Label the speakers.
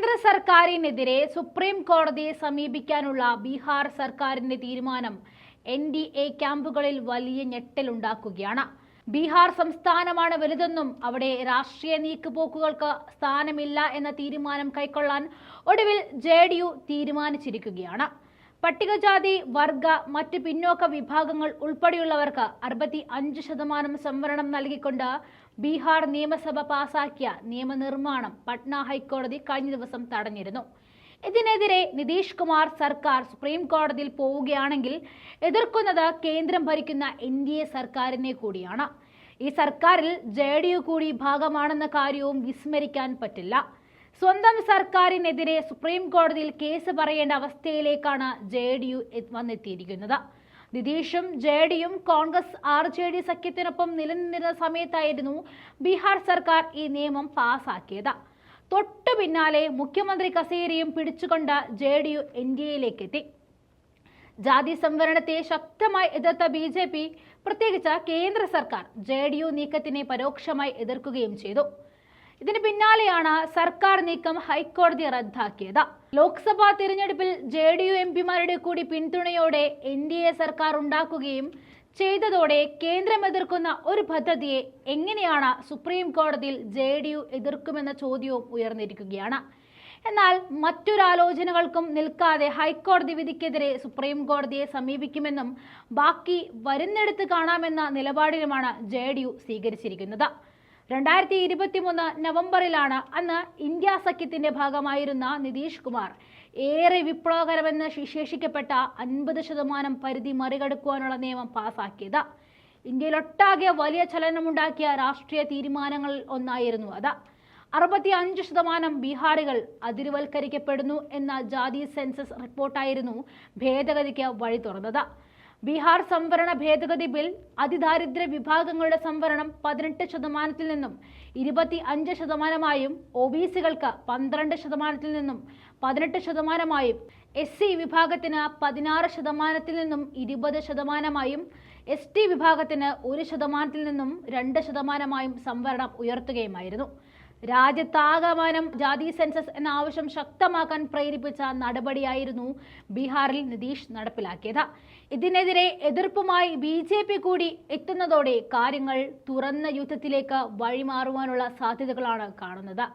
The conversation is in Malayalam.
Speaker 1: കേന്ദ്ര സർക്കാരിനെതിരെ സുപ്രീം കോടതിയെ സമീപിക്കാനുള്ള ബീഹാർ സർക്കാരിന്റെ തീരുമാനം എൻ ഡി എ ക്യാമ്പുകളിൽ വലിയ ഞെട്ടലുണ്ടാക്കുകയാണ്. ബീഹാർ സംസ്ഥാനമാണ് വലുതെന്നും അവിടെ രാഷ്ട്രീയ നീക്കുപോക്കുകൾക്ക് സ്ഥാനമില്ല എന്ന തീരുമാനം കൈക്കൊള്ളാൻ ഒടുവിൽ ജെ തീരുമാനിച്ചിരിക്കുകയാണ്. പട്ടികജാതി വർഗ മറ്റ് പിന്നോക്ക വിഭാഗങ്ങൾ ഉൾപ്പെടെയുള്ളവർക്ക് അറുപത്തി അഞ്ച് ശതമാനം സംവരണം നൽകിക്കൊണ്ട് ബീഹാർ നിയമസഭ പാസാക്കിയ നിയമനിർമ്മാണം പട്ന ഹൈക്കോടതി കഴിഞ്ഞ ദിവസം തടഞ്ഞിരുന്നു. ഇതിനെതിരെ നിതീഷ് കുമാർ സർക്കാർ സുപ്രീം കോടതിയിൽ പോവുകയാണെങ്കിൽ എതിർക്കുന്നത് കേന്ദ്രം ഭരിക്കുന്ന എൻ ഡി എ സർക്കാരിനെ കൂടിയാണ്. ഈ സർക്കാരിൽ ജെ ഡി യു കൂടി ഭാഗമാണെന്ന കാര്യവും വിസ്മരിക്കാൻ പറ്റില്ല. സ്വന്തം സർക്കാരിനെതിരെ സുപ്രീം കോടതിയിൽ കേസ് പറയേണ്ട അവസ്ഥയിലേക്കാണ് ജെ ഡി യു വന്നെത്തിയിരിക്കുന്നത്. നിതീഷും ജെ ഡിയും കോൺഗ്രസ് ആർ ജെ ഡി സഖ്യത്തിനൊപ്പം നിലനിന്നിരുന്ന സമയത്തായിരുന്നു ബീഹാർ സർക്കാർ ഈ നിയമം പാസാക്കിയത്. തൊട്ടു പിന്നാലെ മുഖ്യമന്ത്രി കസേരയും പിടിച്ചുകൊണ്ട് J D U N D എത്തി ജാതി സംവരണത്തെ ശക്തമായി എതിർത്ത ബി ജെ പി പ്രത്യേകിച്ച് കേന്ദ്ര സർക്കാർ ജെ ഡി യു നീക്കത്തിനെ പരോക്ഷമായി എതിർക്കുകയും ചെയ്തു. ഇതിന് പിന്നാലെയാണ് സർക്കാർ നീക്കം ഹൈക്കോടതി റദ്ദാക്കിയത്. ലോക്സഭാ തിരഞ്ഞെടുപ്പിൽ ജെ ഡി യു എം പിമാരുടെ കൂടി പിന്തുണയോടെ എൻ ഡി എ സർക്കാർ ഉണ്ടാക്കുകയും ചെയ്തതോടെ കേന്ദ്രം എതിർക്കുന്ന ഒരു പദ്ധതിയെ എങ്ങനെയാണ് സുപ്രീം കോടതിയിൽ ജെ ഡി യു എതിർക്കുമെന്ന ചോദ്യവും ഉയർന്നിരിക്കുകയാണ്. എന്നാൽ മറ്റൊരാലോചനകൾക്കും നിൽക്കാതെ ഹൈക്കോടതി വിധിക്കെതിരെ സുപ്രീം കോടതിയെ സമീപിക്കുമെന്നും ബാക്കി വരുന്നിടത്ത് കാണാമെന്ന നിലപാടിലുമാണ് ജെ സ്വീകരിച്ചിരിക്കുന്നത്. രണ്ടായിരത്തി ഇരുപത്തിമൂന്ന് നവംബറിലാണ് അന്ന് ഇന്ത്യ സഖ്യത്തിന്റെ ഭാഗമായിരുന്ന നിതീഷ് കുമാർ. ഏറെ വിപ്ലവകരമെന്ന് വിശേഷിക്കപ്പെട്ട അൻപത് ശതമാനം പരിധി മറികടക്കുവാനുള്ള നിയമം പാസാക്കിയത്. ഇന്ത്യയിലൊട്ടാകെ വലിയ ചലനമുണ്ടാക്കിയ രാഷ്ട്രീയ തീരുമാനങ്ങളിൽ ഒന്നായിരുന്നു അത്. അറുപത്തി അഞ്ച് ശതമാനം ബീഹാറികൾ അതിരുവൽക്കരിക്കപ്പെടുന്നു എന്ന ജാതി സെൻസസ് റിപ്പോർട്ടായിരുന്നു ഭേദഗതിക്ക് വഴി തുറന്നത്. ബീഹാർ സംവരണ ഭേദഗതി ബിൽ അതിദാരിദ്ര്യ വിഭാഗങ്ങളുടെ സംവരണം പതിനെട്ട് ശതമാനത്തിൽ നിന്നും ഇരുപത്തി അഞ്ച് ശതമാനമായും ഒ ബി സികൾക്ക് പന്ത്രണ്ട് ശതമാനത്തിൽ നിന്നും പതിനെട്ട് ശതമാനമായും എസ് സി വിഭാഗത്തിന് പതിനാറ് ശതമാനത്തിൽ നിന്നും ഇരുപത് ശതമാനമായും എസ് ടി വിഭാഗത്തിന് ഒരു ശതമാനത്തിൽ നിന്നും രണ്ട് ശതമാനമായും സംവരണം ഉയർത്തുകയുമായിരുന്നു. രാജ്യത്താകമാനം ജാതി സെൻസസ് എന്ന ആവശ്യം ശക്തമാക്കാൻ പ്രേരിപ്പിച്ച നടപടിയായിരുന്നു ബീഹാറിൽ നിതീഷ് നടപ്പിലാക്കിയത്. ഇതിനെതിരെ എതിർപ്പുമായി ബി ജെ പി കൂടി എത്തുന്നതോടെ കാര്യങ്ങൾ തുറന്ന യുദ്ധത്തിലേക്ക് വഴിമാറുവാനുള്ള സാധ്യതകളാണ് കാണുന്നത്.